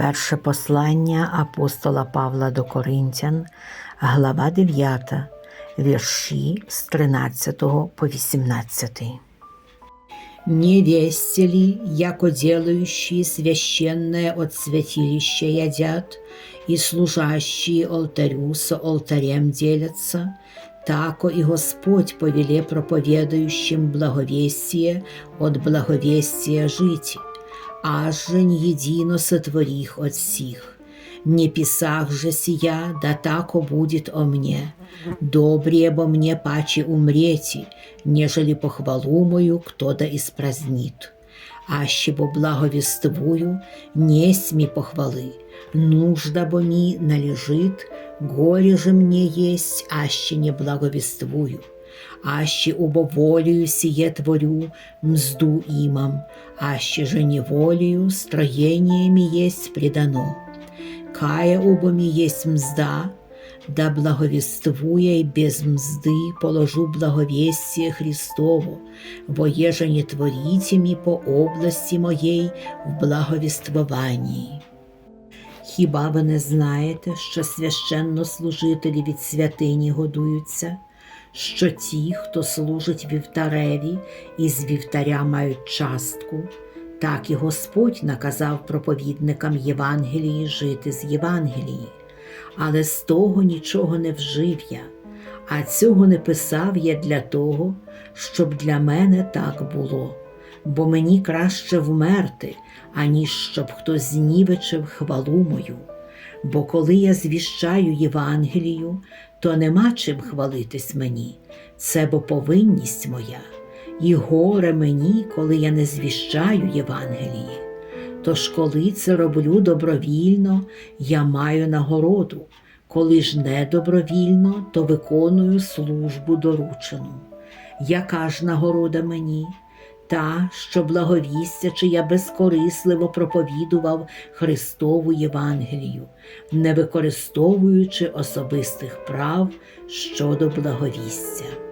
Перше послання апостола Павла до Коринтян, глава 9, вірші з 13 по 18. Не весте ли, яко делающие священное от святилища едят, и служащие алтарю со алтарем делятся, тако и Господь повеле проповедающим благовестие от благовестия жить, аж же не едино сотворих от сих. Не писах же сия, да тако будет о мне. Добрее бо мне паче умрети, нежели похвалу мою кто да испразнит. Аще бо благовествую, несть ми похвалы, нужда бо ми належит, горе же мне есть, аще не благовествую. Аще убоволію сие творю, мзду имам, аще же неволею строениями есть предано. Кая убоми есть мзда, да благовествуя и без мзды положу благовестие Христово, во еже не творите ми по области моей в благовествовании. Хіба ви не знаєте, що священнослужителі від святині годуються, що ті, хто служить вівтареві і з вівтаря мають частку, так і Господь наказав проповідникам Євангелії жити з Євангелії, але з того нічого не вжив я, а цього не писав я для того, щоб для мене так було, бо мені краще вмерти, аніж щоб хтось знівечив хвалу мою. Бо коли я звіщаю Євангелію, то нема чим хвалитись мені, це бо повинність моя, і горе мені, коли я не звіщаю Євангелії. Тож, коли це роблю добровільно, я маю нагороду, коли ж не добровільно, то виконую службу доручену. Яка ж нагорода мені? Та, що благовістя, чи я безкорисливо проповідував Христову Євангелію, не використовуючи особистих прав щодо благовістя.